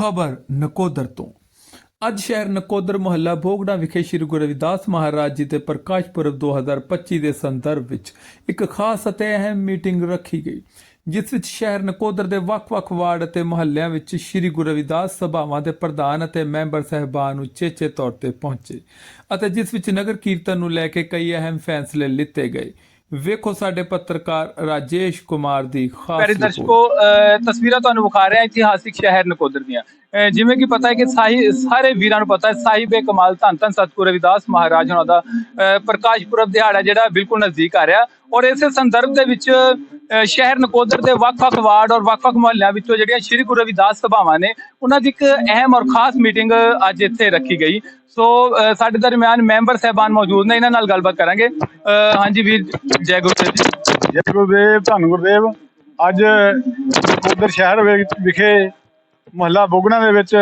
ਖਬਰ ਨਕੋਦਰ ਤੋਂ। ਅੱਜ ਸ਼ਹਿਰ ਨਕੋਦਰ ਮੁਹੱਲਾ ਭੋਗੜਾ ਵਿਖੇ ਸ੍ਰੀ ਗੁਰੂ ਰਵਿਦਾਸ ਮਹਾਰਾਜ ਜੀ ਦੇ ਪ੍ਰਕਾਸ਼ ਪੁਰਬ 2025 ਦੇ ਸੰਦਰਭ ਵਿੱਚ ਇੱਕ ਖਾਸ ਅਤੇ ਅਹਿਮ ਮੀਟਿੰਗ ਰੱਖੀ ਗਈ, ਜਿਸ ਵਿੱਚ ਸ਼ਹਿਰ ਨਕੋਦਰ ਦੇ ਵੱਖ-ਵੱਖ ਵਾਰਡ ਅਤੇ ਮੁਹੱਲਿਆਂ ਵਿੱਚ ਸ੍ਰੀ ਗੁਰੂ ਰਵਿਦਾਸ ਸਭਾਵਾਂ ਦੇ ਪ੍ਰਧਾਨ ਅਤੇ ਮੈਂਬਰ ਸਹਿਬਾਨ ਉਚੇਚੇ ਤੌਰ ਤੇ ਪਹੁੰਚੇ ਅਤੇ ਜਿਸ ਵਿੱਚ ਨਗਰ ਕੀਰਤਨ ਨੂੰ ਲੈ ਕੇ ਕਈ ਅਹਿਮ ਫੈਸਲੇ ਲਿੱਤੇ ਗਏ। ਵੇਖੋ ਸਾਡੇ ਪੱਤਰਕਾਰ ਰਾਜੇਸ਼ ਕੁਮਾਰ ਦੀ ਖਾਸ ਰਿਪੋਰਟ। ਦਰਸ਼ਕੋ ਤਸਵੀਰਾਂ ਤੁਹਾਨੂੰ ਵਿਖਾ ਰਹੇ ਇਤਿਹਾਸਿਕ ਸ਼ਹਿਰ ਨਕੋਦਰ ਦੀਆਂ। ਜਿਵੇਂ ਕਿ ਪਤਾ ਹੈ ਕਿ ਸਾਹੀ ਸਾਰੇ ਵੀਰਾਂ ਨੂੰ ਪਤਾ ਹੈ ਸਾਹਿਬੇ ਕਮਾਲ ਧੰਨ ਧੰਨ ਸਤਿਗੁਰੂ ਰਵਿਦਾਸ ਮਹਾਰਾਜ ਉਹਨਾਂ ਦਾ ਪ੍ਰਕਾਸ਼ ਪੁਰਬ ਦਿਹਾੜਾ ਜਿਹੜਾ ਬਿਲਕੁਲ ਨਜ਼ਦੀਕ ਆ ਰਿਹਾ। ਔਰ ਇਸੇ ਸੰਦਰਭ ਦੇ ਵਿੱਚ ਸ਼ਹਿਰ ਨਕੋਦਰ ਦੇ ਵੱਖ-ਵੱਖ ਵਾਰਡ ਔਰ ਵੱਖ-ਵੱਖ ਮੁਹੱਲਿਆਂ ਵਿੱਚੋਂ ਜਿਹੜੀਆਂ ਸ੍ਰੀ ਗੁਰੂ ਰਵਿਦਾਸ ਸਭਾਵਾਂ ਨੇ, ਉਹਨਾਂ ਦੀ ਇੱਕ ਅਹਿਮ ਔਰ ਖਾਸ ਮੀਟਿੰਗ ਅੱਜ ਇੱਥੇ ਰੱਖੀ ਗਈ। ਸੋ ਸਾਡੇ ਦਰਮਿਆਨ ਮੈਂਬਰ ਸਹਿਬਾਨ ਮੌਜੂਦ ਨੇ, ਇਹਨਾਂ ਨਾਲ ਗੱਲਬਾਤ ਕਰਾਂਗੇ। ਹਾਂਜੀ ਵੀਰ, ਜੈ ਗੁਰਦੇਵ ਜੀ। ਜੈ ਗੁਰਦੇਵ, ਧੰਨ ਗੁਰਦੇਵ। ਅੱਜ ਨਕੋਦਰ ਸ਼ਹਿਰ ਵਿਖੇ ਮਹੱਲਾ ਬੋਗਣਾ ਦੇ ਵਿੱਚ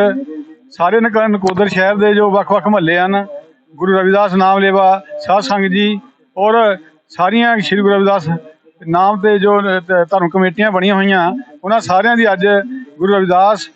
ਸਾਰੇ ਨਕ- ਨਕੋਦਰ ਸ਼ਹਿਰ ਦੇ ਜੋ ਵੱਖ-ਵੱਖ ਮਹੱਲੇ ਹਨ, ਗੁਰੂ ਰਵਿਦਾਸ ਨਾਮ ਲੇਵਾ, ਸਾਧ ਸੰਗਤ ਜੀ ਔਰ ਸਾਰੀਆਂ ਸ੍ਰੀ ਗੁਰੂ ਰਵਿਦਾਸ ਨਾਮ ਤੇ ਜੋ ਧਰਮ ਕਮੇਟੀਆਂ ਬਣੀਆਂ ਹੋਈਆਂ, ਉਹਨਾਂ ਸਾਰਿਆਂ ਦੀ ਅੱਜ ਗੁਰੂ ਰਵਿਦਾਸ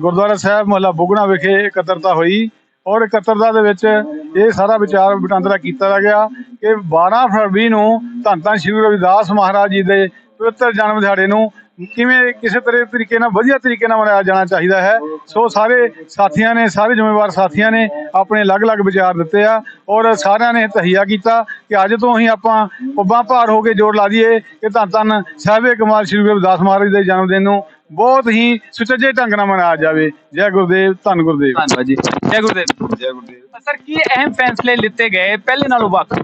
ਗੁਰਦੁਆਰਾ ਸਾਹਿਬ ਮਹੱਲਾ ਬੋਗਣਾ ਵਿਖੇ ਇਕੱਤਰਤਾ ਹੋਈ ਔਰ ਇਕੱਤਰਤਾ ਦੇ ਵਿੱਚ ਇਹ ਸਾਰਾ ਵਿਚਾਰ ਵਟਾਂਦਰਾ ਕੀਤਾ ਗਿਆ ਕਿ 12 ਫਰਵਰੀ ਨੂੰ ਧੰਨ ਧੰਨ ਸ੍ਰੀ ਗੁਰੂ ਰਵਿਦਾਸ ਮਹਾਰਾਜ ਜੀ ਦੇ ਪਵਿੱਤਰ ਜਨਮ ਦਿਹਾੜੇ ਨੂੰ ਕਿਵੇਂ ਕਿਸੇ ਤਰ੍ਹਾਂ ਤਰੀਕੇ ਨਾਲ ਵਧੀਆ ਤਰੀਕੇ ਨਾਲ ਮਨਾਇਆ ਜਾਣਾ ਚਾਹੀਦਾ ਹੈ। ਸੋ ਸਾਰੇ ਸਾਥੀਆਂ ਨੇ ਸਾਰੇ ਜ਼ਿੰਮੇਵਾਰ ਸਾਥੀਆਂ ਨੇ ਆਪਣੇ ਅਲੱਗ-ਅਲੱਗ ਵਿਚਾਰ ਦਿੱਤੇ ਆ ਔਰ ਸਾਰਿਆਂ ਨੇ ਤਹੀਆ ਕੀਤਾ ਕਿ ਅੱਜ ਤੋਂ ਹੀ ਆਪਾਂ ਪੱਬਾਂ ਭਾਰ ਹੋ ਕੇ ਜੋਰ ਲਾ ਦਈਏ। ਕਿ ਧੰਨ ਧੰਨ ਸਾਹਿਬੇ ਕਮਾਲ ਸ੍ਰੀ ਗੁਰੂ ਰਵਿਦਾਸ ਮਹਾਰਾਜ ਦੇ ਜਨਮ ਦਿਨ ਨੂੰ ਬਹੁਤ ਹੀ ਸੁਚੱਜੇ ਢੰਗ ਨਾਲ ਮਨਾਇਆ ਜਾਵੇ। ਜੈ ਗੁਰਦੇਵ ਧੰਨ ਗੁਰਦੇਵ। ਧੰਨਵਾਦ ਜੀ। ਜੈ ਗੁਰਦੇਵ। ਜੈ ਗੁਰਦੇਵ ਸਰ ਕੀ ਅਹਿਮ ਫੈਸਲੇ ਲਿੱਤੇ ਗਏ? ਪਹਿਲੇ ਨਾਲੋਂ ਵੱਖ।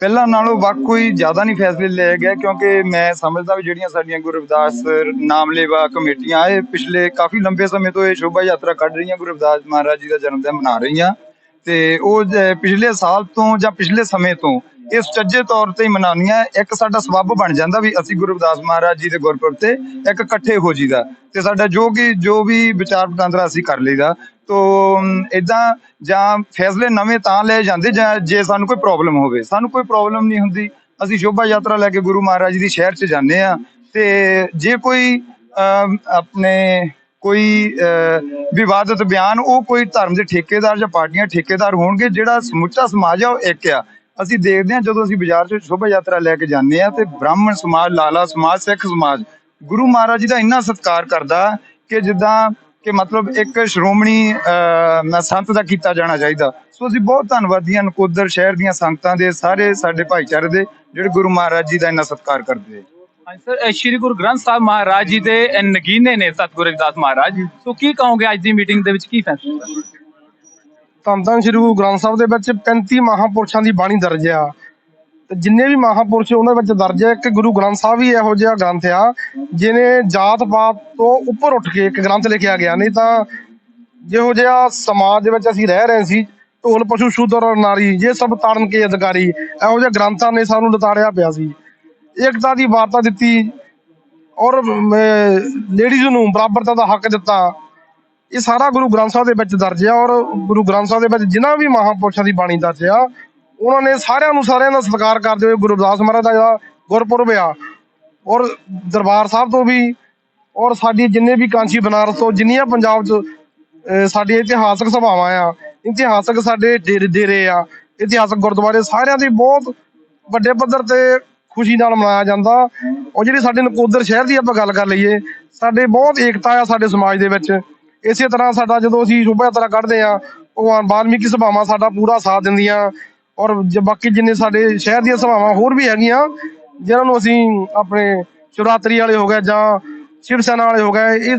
ਪਹਿਲਾਂ ਨਾਲੋਂ ਵੱਖ ਕੋਈ ਜ਼ਿਆਦਾ ਨਹੀਂ ਫੈਸਲੇ ਲਏ ਗਏ, ਕਿਉਂਕਿ ਮੈਂ ਸਮਝਦਾ ਵੀ ਜਿਹੜੀਆਂ ਸਾਡੀਆਂ ਗੁਰੂ ਰਵਿਦਾਸ ਨਾਮਲੇਵਾ ਕਮੇਟੀਆਂ, ਇਹ ਪਿਛਲੇ ਕਾਫੀ ਲੰਬੇ ਸਮੇਂ ਤੋਂ ਇਹ ਸ਼ੋਭਾ ਯਾਤਰਾ ਕੱਢ ਰਹੀਆਂ, ਗੁਰੂ ਰਵਿਦਾਸ ਮਹਾਰਾਜ ਜੀ ਦਾ ਜਨਮ ਦਿਨ ਮਨਾ ਰਹੀਆਂ ਤੇ ਉਹ ਪਿਛਲੇ ਸਾਲ ਤੋਂ ਜਾਂ ਪਿਛਲੇ ਸਮੇਂ ਤੋਂ ਇਹ ਸੁਚੱਜੇ ਤੌਰ ਤੇ ਹੀ ਮਨਾਉਣੀਆਂ ਇੱਕ ਸਾਡਾ ਸਬੱਬ ਬਣ ਜਾਂਦਾ ਵੀ ਅਸੀਂ ਗੁਰੂ ਰਵਿਦਾਸ ਮਹਾਰਾਜ ਜੀ ਦੇ ਗੁਰਪੁਰਬ ਤੇ ਇੱਕ ਇਕੱਠੇ ਹੋ ਜੀਦਾ ਤੇ ਸਾਡਾ ਜੋ ਕਿ, ਜੋ ਵੀ ਵਿਚਾਰ ਵਟਾਂਦਰਾ ਅਸੀਂ ਕਰ ਲਈਦਾ। ਤੋ ਇਦਾਂ ਜਾਂ ਫੈਸਲੇ ਨਵੇਂ ਤਾਂ ਲਏ ਜਾਂਦੇ ਜੇ ਸਾਨੂੰ ਕੋਈ ਪ੍ਰੋਬਲਮ ਹੋਵੇ। ਸਾਨੂੰ ਕੋਈ ਪ੍ਰੋਬਲਮ ਨਹੀਂ ਹੁੰਦੀ। ਅਸੀਂ ਸ਼ੋਭਾ ਯਾਤਰਾ ਲੈ ਕੇ ਗੁਰੂ ਮਹਾਰਾਜ ਜੀ ਦੀ ਸ਼ਹਿਰ 'ਚ ਜਾਂਦੇ ਆ ਤੇ ਜੇ ਕੋਈ ਆਪਣੇ ਕੋਈ ਵਿਵਾਦਤ ਬਿਆਨ, ਉਹ ਕੋਈ ਧਰਮ ਦੇ ਠੇਕੇਦਾਰ ਜਾਂ ਪਾਰਟੀਆਂ ਠੇਕੇਦਾਰ ਹੋਣਗੇ, ਜਿਹੜਾ ਸਮੁੱਚਾ ਸਮਾਜ ਆ, ਉਹ ਇੱਕ ਆ। ਅਸੀਂ ਦੇਖਦੇ ਹਾਂ ਜਦੋਂ ਅਸੀਂ ਬਾਜ਼ਾਰ 'ਚ ਸ਼ੋਭਾ ਯਾਤਰਾ ਲੈ ਕੇ ਜਾਂਦੇ ਆ ਤੇ ਬ੍ਰਾਹਮਣ ਸਮਾਜ, ਲਾਲਾ ਸਮਾਜ, ਸਿੱਖ ਸਮਾਜ, ਗੁਰੂ ਮਹਾਰਾਜ ਜੀ ਦਾ ਇੰਨਾ ਸਤਿਕਾਰ ਕਰਦਾ ਕਿ ਜਿੱਦਾਂ ਕਿ ਮਤਲਬ ਇੱਕ ਸ਼੍ਰੋਮਣੀ ਸੰਤ ਦਾ ਕੀਤਾ ਜਾਣਾ ਚਾਹੀਦਾ। ਸੋ ਅਸੀਂ ਬਹੁਤ ਧੰਨਵਾਦੀ ਹਾਂ ਨਕੋਦਰ ਸ਼ਹਿਰ ਦੀਆਂ ਸੰਗਤਾਂ ਦੇ, ਸਾਰੇ ਸਾਡੇ ਭਾਈਚਾਰੇ ਦੇ, ਜਿਹੜੇ ਗੁਰੂ ਮਹਾਰਾਜ ਜੀ ਦਾ ਇੰਨਾ ਸਤਿਕਾਰ ਕਰਦੇ ਆ। ਸਰ ਸ਼੍ਰੀ ਗੁਰੂ ਗ੍ਰੰਥ ਸਾਹਿਬ ਮਹਾਰਾਜ ਜੀ ਦੇ ਨਗੀਨੇ ਨੇ ਸਤਿਗੁਰੂ ਰਵਿਦਾਸ ਮਹਾਰਾਜ। ਸੋ ਕੀ ਕਹੋਗੇ ਅੱਜ ਦੀ ਮੀਟਿੰਗ ਦੇ ਵਿੱਚ, ਕੀ ਫੈਸਲਾ? ਧੰਨ ਧੰਨ ਸ੍ਰੀ ਗੁਰੂ ਗ੍ਰੰਥ ਸਾਹਿਬ ਦੇ ਵਿੱਚ 35 ਮਹਾਪੁਰਸ਼ਾਂ ਦੀ ਬਾਣੀ ਦਰਜ ਆ। ਤੇ ਜਿੰਨੇ ਵੀ ਮਹਾਪੁਰਸ਼ ਉਹਨਾਂ ਵਿੱਚ ਦਰਜ ਹੈ ਕਿ ਗੁਰੂ ਗ੍ਰੰਥ ਸਾਹਿਬ ਹੀ ਇਹੋ ਜਿਹਾ ਗ੍ਰੰਥ ਆ, ਜਿਹਨੇ ਜਾਤ ਪਾਤ ਤੋਂ ਉੱਪਰ ਉੱਠ ਕੇ ਇੱਕ ਗ੍ਰੰਥ ਲਿਖਿਆ ਗਿਆ। ਨਹੀਂ ਤਾਂ ਜਿਹੋ ਜਿਹਾ ਸਮਾਜ ਦੇ ਵਿੱਚ ਅਸੀਂ ਰਹਿ ਰਹੇ ਸੀ, ਢੋਲ, ਪਸ਼ੂ, ਸ਼ੂਦਰ ਔਰ ਨਾਰੀ, ਇਹ ਸਭ ਤਾਰਨ ਕੇ ਅਧਿਕਾਰੀ, ਇਹੋ ਜਿਹੇ ਗ੍ਰੰਥਾਂ ਨੇ ਸਾਨੂੰ ਲਤਾੜਿਆ ਪਿਆ ਸੀ। ਏਕਤਾ ਦੀ ਵਾਰਤਾ ਦਿੱਤੀ ਔਰ ਲੇਡੀਜ਼ ਨੂੰ ਬਰਾਬਰਤਾ ਦਾ ਹੱਕ ਦਿੱਤਾ। ਇਹ ਸਾਰਾ ਗੁਰੂ ਗ੍ਰੰਥ ਸਾਹਿਬ ਦੇ ਵਿੱਚ ਦਰਜ ਆ ਔਰ ਗੁਰੂ ਗ੍ਰੰਥ ਸਾਹਿਬ ਦੇ ਵਿੱਚ ਜਿਨ੍ਹਾਂ ਵੀ ਮਹਾਂਪੁਰਸ਼ਾਂ ਦੀ ਬਾਣੀ ਦਰਜ ਆ ਉਹਨਾਂ ਨੇ ਸਾਰਿਆਂ ਨੂੰ ਸਾਰਿਆਂ ਦਾ ਸਤਿਕਾਰ ਕਰਦੇ ਹੋਏ ਗੁਰੂ ਰਵਿਦਾਸ ਮਹਾਰਾਜ ਦਾ ਜਿਹੜਾ ਗੁਰਪੁਰਬ ਆ। ਔਰ ਦਰਬਾਰ ਸਾਹਿਬ ਤੋਂ ਵੀ ਔਰ ਸਾਡੀ ਜਿੰਨੇ ਵੀ ਕਾਂਸ਼ੀ ਬਨਾਰਸ ਤੋਂ ਜਿੰਨੀਆਂ ਪੰਜਾਬ 'ਚ ਅਹ, ਸਾਡੀਆਂ ਇਤਿਹਾਸਕ ਸਭਾਵਾਂ ਆ ਇਤਿਹਾਸਕ ਸਾਡੇ ਡੇਰੇ ਡੇਰੇ ਆ ਇਤਿਹਾਸਕ ਗੁਰਦੁਆਰੇ ਸਾਰਿਆਂ ਦੀ ਬਹੁਤ ਵੱਡੇ ਪੱਧਰ ਤੇ ਖੁਸ਼ੀ ਨਾਲ ਮਨਾਇਆ ਜਾਂਦਾ। ਔਰ ਜਿਹੜੀ ਸਾਡੇ ਨਕੋਦਰ ਸ਼ਹਿਰ ਦੀ ਆਪਾਂ ਗੱਲ ਕਰ ਲਈਏ ਸਾਡੇ ਬਹੁਤ ਏਕਤਾ ਆ ਸਾਡੇ ਸਮਾਜ ਦੇ ਵਿੱਚ। ਇਸੇ ਤਰ੍ਹਾਂ ਸਾਡਾ ਜਦੋਂ ਅਸੀਂ ਸ਼ੋਭਾ ਯਾਤਰਾ ਕੱਢਦੇ ਆ ਭਗਵਾਨ ਵਾਲਮੀਕੀ ਸਭਾਵਾਂ ਸਾਡਾ ਪੂਰਾ ਸਾਥ ਦਿੰਦੀਆਂ। ਔਰ ਜ- ਬਾਕੀ ਜਿੰਨੇ ਸਾਡੇ ਸ਼ਹਿਰ ਦੀਆਂ ਸਭਾਵਾਂ ਹੋਰ ਵੀ ਹੈਗੀਆਂ ਜਿਨ੍ਹਾਂ ਨੂੰ ਅਸੀਂ ਆਪਣੇ ਸ਼ਿਵਰਾਤਰੀ ਵਾਲੇ ਹੋ ਗਏ ਜਾਂ ਸ਼ਿਵ ਸੈਨਾ ਵਾਲੇ ਹੋ ਗਏ ਇਹ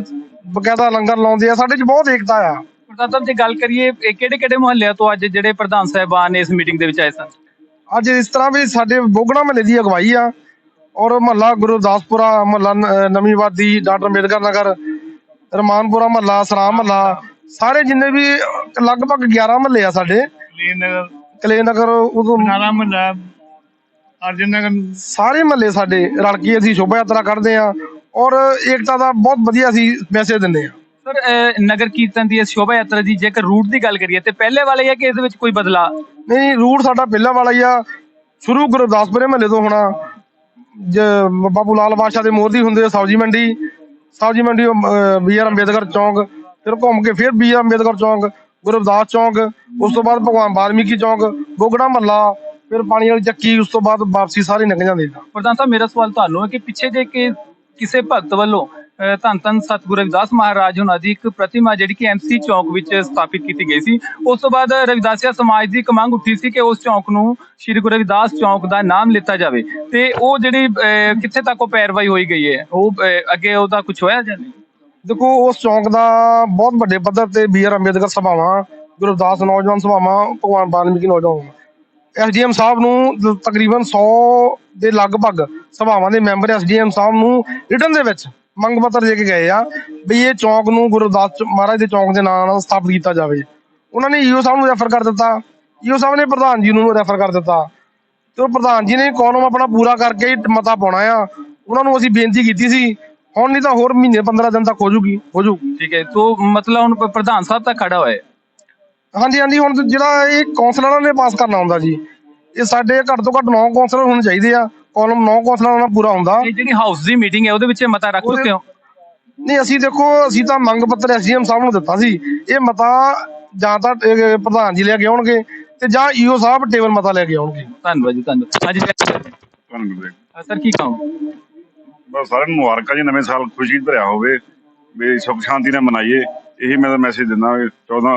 ਬਕਾਇਦਾ ਲੰਗਰ ਲਾਉਂਦੇ ਆ ਸਾਡੇ 'ਚ ਬਹੁਤ ਏਕਤਾ ਆ। ਪ੍ਰਧਾਨ ਸਾਹਿਬ ਜੇ ਗੱਲ ਕਰੀਏ ਕਿਹੜੇ ਕਿਹੜੇ ਮੁਹੱਲਿਆਂ ਤੋਂ ਅੱਜ ਜਿਹੜੇ ਪ੍ਰਧਾਨ ਸਾਹਿਬਾਨ ਇਸ ਮੀਟਿੰਗ ਦੇ ਵਿੱਚ ਆਏ ਸਨ? ਅੱਜ ਇਸ ਤਰ੍ਹਾਂ ਵੀ ਸਾਡੇ ਬੋਗਣਾ ਮਹੱਲੇ ਦੀ ਅਗਵਾਈ ਆ। ਔਰ ਮਹੱਲਾ ਗੁਰਦਾਸਪੁਰਾ ਮਹੱਲਾ ਨ- ਨਵੀਂ ਵਾਦੀ ਡਾਕਟਰ ਅੰਬੇਦਕਰ ਨਗਰ ਰਮਾਨਪੁਰਾ ਮਹੱਲਾ ਸਰਾਮ ਮਹੱਲਾ ਸਾਰੇ ਜਿੰਨੇ ਵੀ ਲਗਭਗ 11 ਮਹੱਲੇ ਆ ਸਾਡੇ। ਨਗਰ ਕਲੇ ਨਗਰ ਉਦੋਂ ਨਾਰਾ ਮਹੱਲਾ ਅਰਜਨ ਨਗਰ ਸਾਰੇ ਮਹੱਲੇ ਸਾਡੇ ਰਲ ਕੇ ਅਸੀਂ ਸ਼ੋਭਾ ਯਾਤਰਾ ਕੱਢਦੇ ਆ ਔਰ ਏਕਤਾ ਦਾ ਬਹੁਤ ਵਧੀਆ ਅਸੀਂ ਮੈਸੇਜ ਦਿੰਦੇ ਆ ਸਰ ਅਹ ਨਗਰ ਕੀਰਤਨ ਦੀ ਇਸ ਸ਼ੋਭਾ ਯਾਤਰਾ ਦੀ ਜੇਕਰ ਰੂਟ ਦੀ ਗੱਲ ਕਰੀਏ ਤੇ ਪਹਿਲੇ ਵਾਲੇ ਹੈ ਕਿ ਇਸ ਵਿੱਚ ਕੋਈ ਬਦਲਾ ਨਹੀਂ ਰੂਟ ਸਾਡਾ ਪਹਿਲਾਂ ਵਾਲਾ ਹੀ ਆ। ਸ਼ੁਰੂ ਗੁਰਦਾਸਪੁਰੇ ਮਹੱਲੇ ਤੋਂ ਹੋਣਾ। ਜ- ਬਾਬੂ ਲਾਲ ਬਾਦਸ਼ਾਹ ਦੇ ਮੋਹਰ ਦੀ ਹੁੰਦੇ ਆ ਸਬਜ਼ੀ ਮੰਡੀ। ਸਬਜ਼ੀ ਮੰਡੀ ਬੀ ਆਰ ਅੰਬੇਦਕਰ ਚੌਂਕ, ਫਿਰ ਘੁੰਮ ਕੇ ਫਿਰ ਬੀ ਆਰ ਅੰਬੇਦਕਰ ਚੌਂਕ ਗੁਰੂ ਰਵਿਦਾਸ ਚੌਂਕ, ਉਸ ਤੋਂ ਬਾਅਦ ਭਗਵਾਨ ਵਾਲਮੀਕੀ ਚੌਂਕ, ਗੋਗੜਾ ਮਹੱਲਾ ਫਿਰ ਪਾਣੀ ਵਾਲੀ ਚੱਕੀ, ਉਸ ਤੋਂ ਬਾਅਦ ਵਾਪਸੀ ਸਾਰੇ ਨਿਕਲ ਜਾਂਦੇ ਪ੍ਰਧਾਨ ਸਾਹਿਬ, ਮੇਰਾ ਸਵਾਲ ਤੁਹਾਨੂੰ ਹੈ ਕਿ ਪਿੱਛੇ ਜੇ ਕਿ ਕਿਸੇ ਭਗਤ ਵੱਲੋਂ ਧੰਨ ਧੰਨ ਸਤਿਗੁਰੂ ਰਵਿਦਾਸ ਮਹਾਰਾਜ ਉਹਨਾਂ ਦੀ ਇੱਕ ਪ੍ਰਤਿਮਾ ਜਿਹੜੀ ਕਿ ਐਮਸੀ ਚੌਕ ਵਿੱਚ ਸਥਾਪਿਤ ਕੀਤੀ ਗਈ ਸੀ। ਉਸ ਤੋਂ ਬਾਅਦ ਰਵਿਦਾਸੀਆ ਸਮਾਜ ਦੀ ਇੱਕ ਮੰਗ ਉੱਠੀ ਸੀ ਕਿ ਉਸ ਚੌਕ ਨੂੰ ਸ੍ਰੀ ਗੁਰੂ ਰਵਿਦਾਸ ਚੌਕ ਦਾ ਨਾਮ ਲਿੱਤਾ ਜਾਵੇ। ਤੇ ਉਹ ਜਿਹੜੀ ਕਿੱਥੇ ਤੱਕ ਉਹ ਪੈਰਵਾਈ ਹੋਈ ਗਈ ਹੈ? ਉਹ ਅੱਗੇ ਉਹਦਾ ਕੁਝ ਹੋਇਆ ਜਾਂ ਨਹੀਂ? ਦੇਖੋ, ਉਸ ਚੌਂਕ ਦਾ ਬਹੁਤ ਵੱਡੇ ਪੱਧਰ ਤੇ ਬੀ ਆਰ ਅੰਬੇਦਕਰ ਸਭਾਵਾਂ ਗੁਰਦਾਸ ਨੌਜਵਾਨ ਸਭਾਵਾਂ, ਭਗਵਾਨ ਵਾਲਮੀਕੀ ਨੌਜਵਾਨ ਐਸਡੀਐਮ ਸਾਹਿਬ ਨੂੰ ਤਕਰੀਬਨ 100 ਦੇ ਲਗਭਗ ਸਭਾਵਾਂ ਦੇ ਮੈਂਬਰ ਐਸਡੀਐਮ ਸਾਹਿਬ ਨੂੰ ਰਿਟਰਨ ਦੇ ਵਿੱਚ ਮੰਗ ਪੱਤਰ ਦੇ ਕੇ ਗਏ ਆ ਵੀ ਇਹ ਚੌਂਕ ਨੂੰ ਗੁਰੂ ਰਵਿਦਾਸ ਚ- ਮਹਾਰਾਜ ਦੇ ਚੌਂਕ ਦੇ ਨਾਂ ਨਾਲ ਸਥਾਪਿਤ ਕੀਤਾ ਜਾਵੇ। ਉਹਨਾਂ ਨੇ ਈਓ ਸਾਹਿਬ ਨੂੰ ਰੈਫਰ ਕਰ ਦਿੱਤਾ। ਈਓ ਸਾਹਿਬ ਨੇ ਪ੍ਰਧਾਨ ਜੀ ਨੂੰ ਰੈਫਰ ਕਰ ਦਿੱਤਾ। ਤੇ ਉਹ ਪ੍ਰਧਾਨ ਜੀ ਨੇ ਕਾਨੂੰਨ ਆਪਣਾ ਪੂਰਾ ਕਰਕੇ ਮਤਾ ਪਾਉਣਾ ਆ। ਉਹਨਾਂ ਨੂੰ ਅਸੀਂ ਬੇਨਤੀ ਕੀਤੀ ਸੀ ਹੁਣ ਨਹੀਂ ਤਾਂ ਹੋਰ ਮਹੀਨੇ 15 ਦਿਨ ਤੱਕ ਹੋ ਜੂਗੀ ਹੋ ਜੂ। ਠੀਕ ਹੈ ਤੋਂ ਮਤਲਬ ਹੁਣ ਪ- ਪ੍ਰਧਾਨ ਸਾਹਿਬ ਤੱਕ ਖੜਾ ਹੋਇਆ। ਹੈ ਹਾਂਜੀ ਹਾਂਜੀ ਹੁਣ ਤਾਂ ਜਿਹੜਾ ਇਹ ਕੌਂਸਲਰਾਂ ਨੇ ਪਾਸ ਕਰਨਾ ਹੁੰਦਾ ਜੀ। ਇਹ ਸਾਡੇ ਘੱਟ ਤੋਂ ਘੱਟ 9 ਕੌਂਸਲਰ ਹੋਣੇ ਚਾਹੀਦੇ ਆ। ਕਾਲਮ 9 ਕੌਂਸਲਰਾਂ ਨਾਲ ਪੂਰਾ ਹੁੰਦਾ। ਇਹ ਜਿਹੜੀ ਹਾਊਸ ਦੀ ਮੀਟਿੰਗ ਹੈ ਉਹਦੇ ਵਿੱਚ ਇਹ ਮਤਾ ਰੱਖ ਉਹਦੇ- ਚੁੱਕੇ ਹੋ? ਨਹੀਂ ਅਸੀਂ ਦੇਖੋ ਅਸੀਂ ਤਾਂ ਮੰਗ ਪੱਤਰ ਐਸਡੀਐਮ ਸਾਹਿਬ ਨੂੰ ਦਿੱਤਾ ਸੀ। ਇਹ ਮਤਾ ਜਾਂ ਤਾਂ ਇਹ ਪ੍ਰਧਾਨ ਜੀ ਲੈ ਕੇ ਆਉਣਗੇ ਤੇ ਜਾਂ ਈਓ ਸਾਹਿਬ ਟੇਬਲ ਮਤਾ ਲੈ ਕੇ ਆਉਣਗੇ। ਧੰਨਵਾਦ ਜੀ ਧੰਨਵਾਦ। ਹਾਂਜੀ ਤੁਹਾਨੂੰ ਗੁਰਦੇਵ ਸਰ ਕੀ ਕਹੋ ਬਸ ਸਾਰਿਆਂ ਨੂੰ ਮੁਬਾਰਕਾਂ ਜੀ ਨਵੇਂ ਸਾਲ ਖੁਸ਼ੀ ਭਰਿਆ ਹੋਵੇ ਵੀ ਸੁੱਖ ਸ਼ਾਂਤੀ ਨਾਲ ਮਨਾਈਏ। ਇਹੀ ਮੈਂ ਤਾਂ ਮੈਸੇਜ ਦਿੰਦਾ ਵੀ 14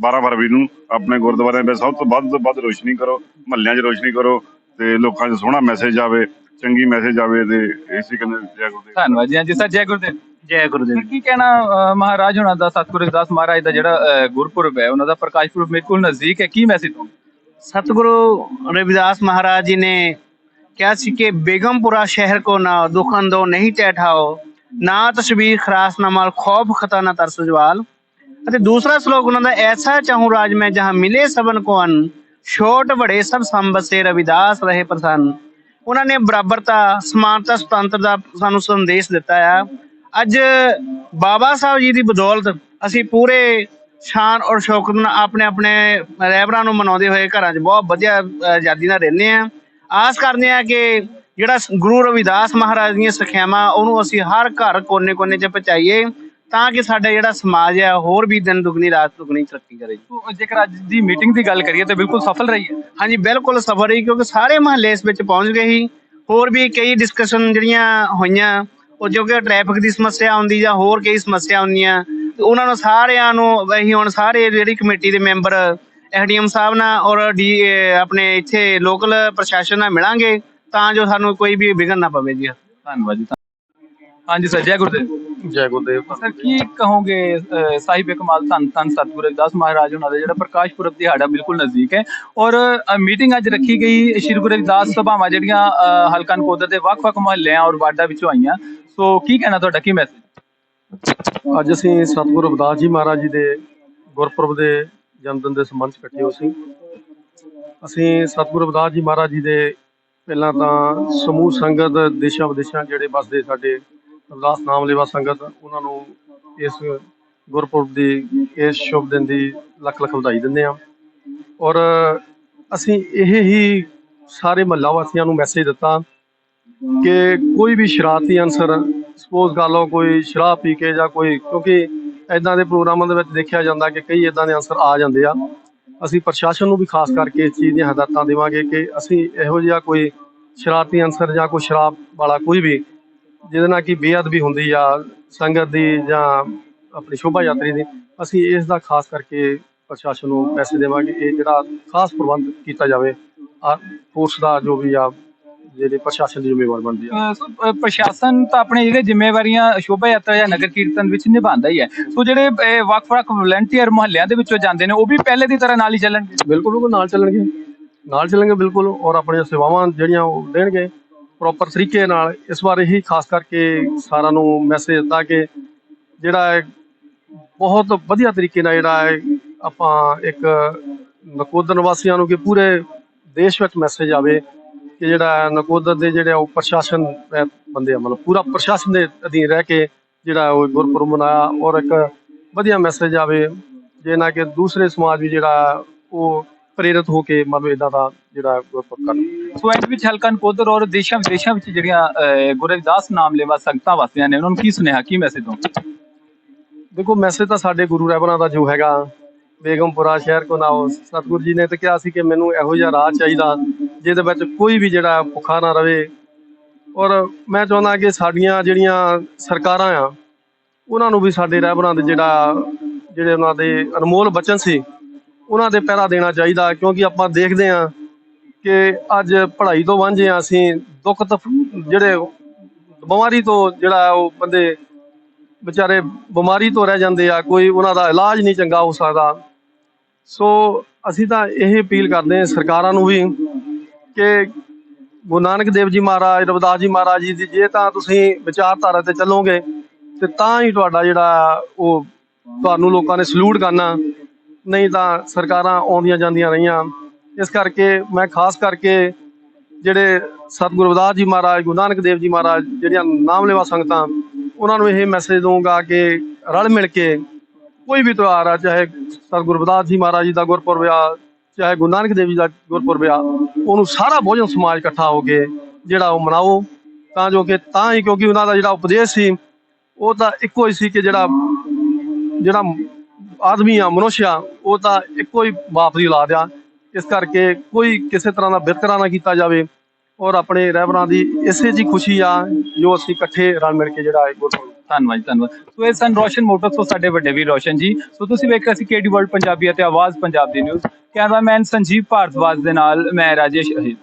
12 ਫਰਵਰੀ ਨੂੰ ਆਪਣੇ ਗੁਰਦੁਆਰਿਆਂ ਵਿੱਚ ਸਭ ਤੋਂ ਵੱਧ ਤੋਂ ਵੱਧ ਰੋਸ਼ਨੀ ਕਰੋ ਮਹੱਲਿਆਂ 'ਚ ਰੋਸ਼ਨੀ ਕਰੋ ਤੇ ਲੋਕਾਂ 'ਚ ਸੋਹਣਾ ਮੈਸੇਜ ਆਵੇ ਚੰਗੀ ਮੈਸੇਜ ਆਵੇ ਤੇ ਇਸੇ ਕਹਿੰਦੇ ਜੈ ਗੁਰਦੇਵ। ਧੰਨਵਾਦ ਜੀ। ਹਾਂਜੀ ਸਰ ਜੈ ਗੁਰਦੇਵ। ਜੈ ਗੁਰਦੇਵ ਕੀ ਕਹਿਣਾ ਅਹ, ਮਹਾਰਾਜ ਹੁਣਾਂ ਦਾ ਸਤਿਗੁਰੂ ਰਵਿਦਾਸ ਮਹਾਰਾਜ ਦਾ ਜਿਹੜਾ ਅਹ, ਗੁਰਪੁਰਬ ਹੈ ਉਹਨਾਂ ਦਾ ਪ੍ਰਕਾਸ਼ ਪੁਰਬ ਬਿਲਕੁਲ ਨਜ਼ਦੀਕ ਹੈ ਕੀ ਮੈਸੇਜ ਤੋਂ ਸਤਿਗੁਰੂ ਰਵਿਦਾਸ ਮਹਾਰਾਜ ਜੀ ਨੇ ਕਿਹਾ ਸੀ ਕਿ ਬੇਗਮਪੁਰਾ ਸ਼ਹਿਰ ਕੋ ਨਾ ਦੁਖਨ ਦੋ ਨਹੀਂ ਟੈਠਾਓ ਨਾ ਤਸਵੀਰ ਖਰਾਸ ਨਾ ਮਾਲ ਖੌਫ ਖਤਾ ਨਾ ਤਰਸ ਜਵਾਲ। ਅਤੇ ਦੂਸਰਾ ਸ਼ਲੋਕ ਉਹਨਾਂ ਦਾ ਐਸਾ ਚਾਹੂੰ ਰਾਜ ਮੈਂ ਜਹਾਂ ਮਿਲੇ ਸਬਨ ਕੋ ਅਨ ਛੋਟ ਬੜੇ ਸਭ ਸੰਬਸੇ ਰਵਿਦਾਸ ਰਹੇ ਪ੍ਰਸੰਨ। ਉਹਨਾਂ ਨੇ ਬਰਾਬਰਤਾ, ਸਮਾਨਤਾ ਸੁਤੰਤਰ ਦਾ ਸਾਨੂੰ ਸੰਦੇਸ਼ ਦਿੱਤਾ ਆ। ਅੱਜ ਬਾਬਾ ਸਾਹਿਬ ਜੀ ਦੀ ਬਦੌਲਤ ਅਸੀਂ ਪੂਰੇ ਸ਼ਾਨ ਔਰ ਸ਼ੌਕਤ ਨਾਲ ਆਪਣੇ ਆਪਣੇ ਰਹਿਬਰਾਂ ਨੂੰ ਮਨਾਉਂਦੇ ਹੋਏ ਘਰਾਂ 'ਚ ਬਹੁਤ ਵਧੀਆ ਆਜ਼ਾਦੀ ਨਾਲ ਰਹਿੰਦੇ ਆ। ਆਸ ਕਰਦੇ ਆ ਕਿ ਜਿਹੜਾ ਗੁਰੂ ਰਵਿਦਾਸ ਮਹਾਰਾਜ ਦੀਆਂ ਸਿੱਖਿਆਵਾਂ, ਉਹਨੂੰ ਅਸੀਂ ਹਰ ਘਰ ਕੋਨੇ-ਕੋਨੇ 'ਚ ਪਹੁੰਚਾਈਏ। ਤਾਂ ਕਿ ਸਾਡਾ ਜਿਹੜਾ ਸਮਾਜ ਹੈ ਹੋਰ ਵੀ ਦਿਨ ਦੁਗਣੀ ਰਾਤ ਦੁਗਣੀ ਤਰੱਕੀ ਕਰੇ ਤੋ ਜੇਕਰ ਅੱਜ ਦੀ ਮੀਟਿੰਗ ਦੀ ਗੱਲ ਕਰੀਏ ਤਾਂ ਬਿਲਕੁਲ ਸਫਲ ਰਹੀ ਹੈ। ਹਾਂਜੀ ਬਿਲਕੁਲ ਸਫਰ ਹੀ ਕਿਉਂਕਿ ਸਾਰੇ ਮਹੱਲੇ ਇਸ ਵਿੱਚ ਪਹੁੰਚ ਗਏ ਸੀ। ਹੋਰ ਵੀ ਕਈ ਡਿਸਕਸ਼ਨ ਜਿਹੜੀਆਂ ਹੋਈਆਂ ਉਹ ਜੋ ਕਿ ਟ੍ਰੈਫਿਕ ਦੀ ਸਮੱਸਿਆ ਆਉਂਦੀ ਜਾਂ ਹੋਰ ਕਈ ਸਮੱਸਿਆ ਆਉਂਦੀਆਂ ਉਹਨਾਂ ਨੂੰ ਸਾਰਿਆਂ ਨੂੰ ਅਸੀਂ ਹੁਣ ਸਾਰੇ ਜਿਹੜੀ ਕਮੇਟੀ ਦੇ ਮੈਂਬਰ ਐਸਡੀਐਮ ਸਾਹਿਬ ਨਾਲ ਔਰ ਡੀ ਆਪਣੇ ਇੱਥੇ ਲੋਕਲ ਪ੍ਰਸ਼ਾਸਨ ਨਾਲ ਮਿਲਾਂਗੇ ਤਾਂ ਜੋ ਸਾਨੂੰ ਕੋਈ ਵੀ ਵਿਘਨ ਨਾ ਪਵੇ ਜੀ। ਧੰਨਵਾਦ ਜੀ। ਹਾਂਜੀ ਸਰ ਜੈ ਗੁਰਦੇਵ। ਜੈ ਗੁਰਦੇਵ ਸਰ ਕੀ ਕਹੋਗੇ ਸਾਹਿਬ ਕਮਾਲ ਧੰਨ ਧੰਨ ਸਤਿਗੁਰੂ ਰਵਿਦਾਸ ਮਹਾਰਾਜ ਉਹਨਾਂ ਦਾ ਜਿਹੜਾ ਪ੍ਰਕਾਸ਼ ਪੁਰਬ ਦਿਹਾੜਾ ਬਿਲਕੁਲ ਨਜ਼ਦੀਕ ਹੈ। ਔਰ ਮੀਟਿੰਗ ਅੱਜ ਰੱਖੀ ਗਈ ਸ਼੍ਰੀ ਗੁਰੂ ਰਵਿਦਾਸ ਸਭਾਵਾਂ ਜਿਹੜੀਆਂ ਹਲਕਾ ਨਕੋਦਰ ਦੇ ਵੱਖ-ਵੱਖ ਮੁਹੱਲਿਆਂ ਔਰ ਵਾਰਡਾਂ ਵਿੱਚੋਂ ਆਈਆਂ। ਸੋ ਕੀ ਕਹਿਣਾ ਤੁਹਾਡਾ ਕੀ ਮੈਸੇਜ ਅੱਜ ਅਸੀਂ ਸਤਿਗੁਰੂ ਰਵਿਦਾਸ ਜੀ ਮਹਾਰਾਜ ਜੀ ਦੇ ਗੁਰਪੁਰਬ ਦੇ ਜਨਮ ਦਿਨ ਦੇ ਸੰਬੰਧ 'ਚ ਇਕੱਠੇ ਹੋਏ ਸੀ। ਅਸੀਂ ਸਤਿਗੁਰੂ ਰਵਿਦਾਸ ਜੀ ਮਹਾਰਾਜ ਜੀ ਦੇ ਪਹਿਲਾਂ ਤਾਂ ਸਮੂਹ ਸੰਗਤ ਦੇਸ਼ਾਂ ਵਿਦੇਸ਼ਾਂ ਜਿਹੜੇ ਵਸਦੇ ਸਾਡੇ ਰਵਿਦਾਸ ਨਾਮ ਲੇਵਾ ਸੰਗਤ, ਉਹਨਾਂ ਨੂੰ ਇਸ ਗੁਰਪੁਰਬ ਦੀ, ਇਸ ਸ਼ੁਭ ਦਿਨ ਦੀ ਲੱਖ ਲੱਖ ਵਧਾਈ ਦਿੰਦੇ ਹਾਂ। ਔਰ ਅਸੀਂ ਇਹ ਹੀ ਸਾਰੇ ਮਹੱਲਾ ਵਾਸੀਆਂ ਨੂੰ ਮੈਸੇਜ ਦਿੱਤਾ ਕਿ ਕੋਈ ਵੀ ਸ਼ਰਾਰਤੀ ਅਨਸਰ ਸਪੋਜ਼ ਕਰ ਲਓ ਕੋਈ ਸ਼ਰਾਬ ਪੀ ਕੇ ਜਾਂ ਕੋਈ, ਕਿਉਂਕਿ ਐਦਾਂ ਦੇ ਪ੍ਰੋਗਰਾਮਾਂ ਦੇ ਵਿੱਚ ਦੇਖਿਆ ਜਾਂਦਾ ਕਿ ਕਈ ਐਦਾਂ ਦੇ ਅਨਸਰ ਆ ਜਾਂਦੇ ਆ। ਅਸੀਂ ਪ੍ਰਸ਼ਾਸਨ ਨੂੰ ਵੀ ਖਾਸ ਕਰਕੇ ਇਸ ਚੀਜ਼ ਦੀਆਂ ਹਦਾਇਤਾਂ ਦੇਵਾਂਗੇ ਕਿ ਅਸੀਂ ਇਹੋ ਜਿਹਾ ਕੋਈ ਸ਼ਰਾਰਤੀ ਅਨਸਰ ਜਾਂ ਕੋਈ ਸ਼ਰਾਬ ਵਾਲਾ ਕੋਈ ਵੀ ਜਿਹਦੇ ਨਾਲ ਕਿ ਬੇਅਦਬੀ ਹੁੰਦੀ ਆ ਸੰਗਤ ਦੀ ਜਾਂ ਆਪਣੀ ਸ਼ੋਭਾ ਯਾਤਰੀ ਦੀ ਅਸੀਂ ਇਸ ਦਾ ਖਾਸ ਕਰਕੇ ਪ੍ਰਸ਼ਾਸਨ ਨੂੰ ਪੈਸੇ ਦੇਵਾਂਗੇ। ਇਹ ਜਿਹੜਾ ਖਾਸ ਪ੍ਰਬੰਧ ਕੀਤਾ ਜਾਵੇ ਆ ਫੋਰਸ ਦਾ ਜੋ ਵੀ ਆ ਜਿਹੜੇ ਪ੍ਰਸ਼ਾਸਨ ਦੀ ਜ਼ਿੰਮੇਵਾਰ ਬਣਦੀ ਆ। ਸੋ ਪ੍ਰਸ਼ਾਸਨ ਤਾਂ ਆਪਣੇ ਜਿਹੜੇ ਜ਼ਿੰਮੇਵਾਰੀਆਂ ਸ਼ੋਭਾ ਯਾਤਰਾ ਜਾਂ ਨਗਰ ਕੀਰਤਨ ਵਿੱਚ ਨਿਭਾਉਂਦਾ ਹੀ ਹੈ। ਸੋ ਜਿਹੜੇ ਵੱਖ-ਵੱਖ ਵਲੰਟੀਅਰ ਮੁਹੱਲਿਆਂ ਦੇ ਵਿੱਚੋਂ ਜਾਂਦੇ ਨੇ ਉਹ ਵੀ ਪਹਿਲੇ ਦੀ ਤਰ੍ਹਾਂ ਨਾਲ ਹੀ ਚੱਲਣਗੇ? ਬਿਲਕੁਲ ਉਹ ਨਾਲ ਚੱਲਣਗੇ। ਨਾਲ ਚੱਲਣਗੇ ਬਿਲਕੁਲ ਔਰ ਆਪਣੀਆਂ ਸੇਵਾਵਾਂ ਜਿਹੜੀਆਂ ਉਹ ਦੇਣਗੇ। ਪ੍ਰੋਪਰ ਤਰੀਕੇ ਨਾਲ ਇਸ ਬਾਰੇ ਹੀ ਖਾਸ ਕਰਕੇ ਸਾਰਿਆਂ ਨੂੰ ਮੈਸੇਜ ਦਿੱਤਾ ਕਿ ਜਿਹੜਾ ਹੈ ਬਹੁਤ ਵਧੀਆ ਤਰੀਕੇ ਨਾਲ ਜਿਹੜਾ ਹੈ ਆਪਾਂ ਇੱਕ ਨਕੋਦਰ ਨਿਵਾਸੀਆਂ ਨੂੰ ਕਿ ਪੂਰੇ ਦੇਸ਼ ਵਿੱਚ ਮੈਸੇਜ ਆਵੇ ਕਿ ਜਿਹੜਾ ਨਕੋਦਰ ਦੇ ਜਿਹੜੇ ਉਹ ਪ੍ਰਸ਼ਾਸਨ ਬੰਦੇ ਆ, ਮਤਲਬ ਪੂਰਾ ਪ੍ਰਸ਼ਾਸਨ ਦੇ ਅਧੀਨ ਰਹਿ ਕੇ ਜਿਹੜਾ ਉਹ ਗੁਰਪੁਰਬ ਮਨਾਇਆ ਔਰ ਇੱਕ ਵਧੀਆ ਮੈਸੇਜ ਆਵੇ, ਜੇ ਨਾ ਕਿ ਦੂਸਰੇ ਸਮਾਜ ਵੀ ਜਿਹੜਾ ਉਹ ਪ੍ਰੇਰਿਤ ਹੋ ਕੇ ਮਤਲਬ ਇਦਾਂ ਦਾ ਜਿਹੜਾ ਗੁਰਪੁਰਬ ਕਰਨ ਸੋ ਐਂਡ ਵਿੱਚ ਹਲਕਾ ਨਕੋਦਰ ਔਰ ਦੇਸ਼ਾਂ ਵਿਦੇਸ਼ਾਂ ਵਿੱਚ ਜਿਹੜੀਆਂ ਗੁਰੂ ਰਵਿਦਾਸ ਨਾਮ ਲੈਵਾ ਸੰਗਤਾਂ ਵਾਸੀਆਂ ਨੇ, ਉਹਨਾਂ ਨੂੰ ਕੀ ਸੁਨੇਹਾ, ਕੀ ਮੈਸੇਜ ਦੋ ਦੇਖੋ ਮੈਸੇਜ ਤਾਂ ਸਾਡੇ ਗੁਰੂ ਰਹਿਬਰਾਂ ਦਾ ਜੋ ਹੈਗਾ, ਬੇਗਮਪੁਰਾ ਸ਼ਹਿਰ ਕੋ ਨਾਓ, ਸਤਿਗੁਰੂ ਜੀ ਨੇ ਤਾਂ ਕਿਹਾ ਸੀ ਕਿ ਮੈਨੂੰ ਇਹੋ ਜਿਹਾ ਰਾਹ ਚਾਹੀਦਾ, ਜਿਹਦੇ ਵਿੱਚ ਕੋਈ ਵੀ ਜਿਹੜਾ ਭੁੱਖਾ ਨਾ ਰਵੇ। ਔਰ ਮੈਂ ਚਾਹੁੰਦਾ ਕਿ ਸਾਡੀਆਂ ਜਿਹੜੀਆਂ ਸਰਕਾਰਾਂ ਆ, ਉਹਨਾਂ ਨੂੰ ਵੀ ਸਾਡੇ ਰਹਿਬਰਾਂ ਦੇ ਜਿਹੜਾ, ਜਿਹੜੇ ਉਹਨਾਂ ਦੇ ਅਨਮੋਲ ਬਚਨ ਸੀ, ਉਹਨਾਂ ਦੇ ਪਹਿਰਾ ਦੇਣਾ ਚਾਹੀਦਾ, ਕਿਉਂਕਿ ਆਪਾਂ ਦੇਖਦੇ ਆ ਕਿ ਅੱਜ ਪੜ੍ਹਾਈ ਤੋਂ ਵਾਂਝੇ ਆ ਅਸੀਂ, ਦੁੱਖ ਤਫ, ਜਿਹੜੇ ਬਿਮਾਰੀ ਤੋਂ ਜਿਹੜਾ ਉਹ ਬੰਦੇ ਵਿਚਾਰੇ ਬਿਮਾਰੀ ਤੋਂ ਰਹਿ ਜਾਂਦੇ ਆ, ਕੋਈ ਉਹਨਾਂ ਦਾ ਇਲਾਜ ਨਹੀਂ ਚੰਗਾ ਹੋ ਸਕਦਾ। ਸੋ ਅਸੀਂ ਤਾਂ ਇਹ ਅਪੀਲ ਕਰਦੇ ਹਾਂ ਸਰਕਾਰਾਂ ਨੂੰ ਵੀ ਕਿ ਗੁਰੂ ਨਾਨਕ ਦੇਵ ਜੀ ਮਹਾਰਾਜ, ਰਵਿਦਾਸ ਜੀ ਮਹਾਰਾਜ ਜੀ ਦੀ ਜੇ ਤਾਂ ਤੁਸੀਂ ਵਿਚਾਰਧਾਰਾ ਤੇ ਚੱਲੋਗੇ ਤੇ ਤਾਂ ਹੀ ਤੁਹਾਡਾ ਜਿਹੜਾ ਉਹ ਤੁਹਾਨੂੰ ਲੋਕਾਂ ਨੇ ਸਲੂਟ ਕਰਨਾ। ਨਹੀਂ ਤਾਂ ਸਰਕਾਰਾਂ ਆਉਂਦੀਆਂ ਜਾਂਦੀਆਂ ਰਹੀਆਂ। ਇਸ ਕਰਕੇ ਮੈਂ ਖਾਸ ਕਰਕੇ ਜਿਹੜੇ ਸਤਿਗੁਰੂ ਰਵਿਦਾਸ ਜੀ ਮਹਾਰਾਜ, ਗੁਰੂ ਨਾਨਕ ਦੇਵ ਜੀ ਮਹਾਰਾਜ ਜਿਹੜੀਆਂ ਨਾਮ ਲੈਵਾ ਸੰਗਤਾਂ, ਉਹਨਾਂ ਨੂੰ ਇਹ ਮੈਸੇਜ ਦਊਂਗਾ ਕਿ ਰਲ ਮਿਲ ਕੇ ਕੋਈ ਵੀ ਤਿਉਹਾਰ ਆ, ਚਾਹੇ ਸਤਿਗੁਰੂ ਰਵਿਦਾਸ ਜੀ ਮਹਾਰਾਜ ਜੀ ਦਾ ਗੁਰਪੁਰਬ ਆ, ਚਾਹੇ ਗੁਰੂ ਨਾਨਕ ਦੇਵ ਜੀ ਦਾ ਗੁਰਪੁਰਬ ਆ, ਉਹਨੂੰ ਸਾਰਾ ਭੋਜਨ ਸਮਾਜ ਇਕੱਠਾ ਹੋ ਕੇ ਜਿਹੜਾ ਉਹ ਮਨਾਓ। ਤਾਂ ਜੋ ਕਿ, ਤਾਂ ਹੀ ਕਿਉਂਕਿ ਉਹਨਾਂ ਦਾ ਜਿਹੜਾ ਉਪਦੇਸ਼ ਸੀ, ਉਹ ਤਾਂ ਇੱਕੋ ਹੀ ਸੀ ਕਿ ਜਿਹੜਾ ਜਿਹੜਾ ਆਦਮੀ ਆ, ਮਨੁੱਖ ਆ, ਉਹ ਤਾਂ ਇੱਕੋ ਹੀ ਬਾਪ ਦੀ ਔਲਾਦ ਆ। ਇਸ ਕਰਕੇ ਕੋਈ ਕਿਸੇ ਤਰ੍ਹਾਂ ਦਾ ਵਿਤਕਰਾ ਨਾ ਕੀਤਾ ਜਾਵੇ ਔਰ ਆਪਣੇ ਰਹਿਬਰਾਂ ਦੀ ਇਸੇ ਜੀ ਖੁਸ਼ੀ ਆ ਜੋ ਅਸੀਂ ਇਕੱਠੇ ਰਲ ਮਿਲ ਕੇ ਜਿਹੜਾ ਇਹ ਗੁਰਪੁਰਬ ਧੰਨਵਾਦ ਜੀ, ਧੰਨਵਾਦ ਸੋ ਇਹ ਸਨ ਰੋਸ਼ਨ ਮੋਟਰਸ ਤੋਂ ਸਾਡੇ ਵੱਡੇ ਵੀ ਰੋਸ਼ਨ ਜੀ। ਸੋ ਤੁਸੀਂ ਵੇਖ ਰਹੇ ਸੀ ਕੇਡੀ ਵਰਲਡ ਪੰਜਾਬੀ ਅਤੇ ਆਵਾਜ਼ ਪੰਜਾਬ ਦੀ ਨਿਊਜ਼। ਕੈਮਰਾਮੈਨ ਸੰਜੀਵ ਭਾਰਦਵਾਜ ਦੇ ਨਾਲ ਮੈਂ ਰਾਜੇਸ਼ ਅਹਿਰ।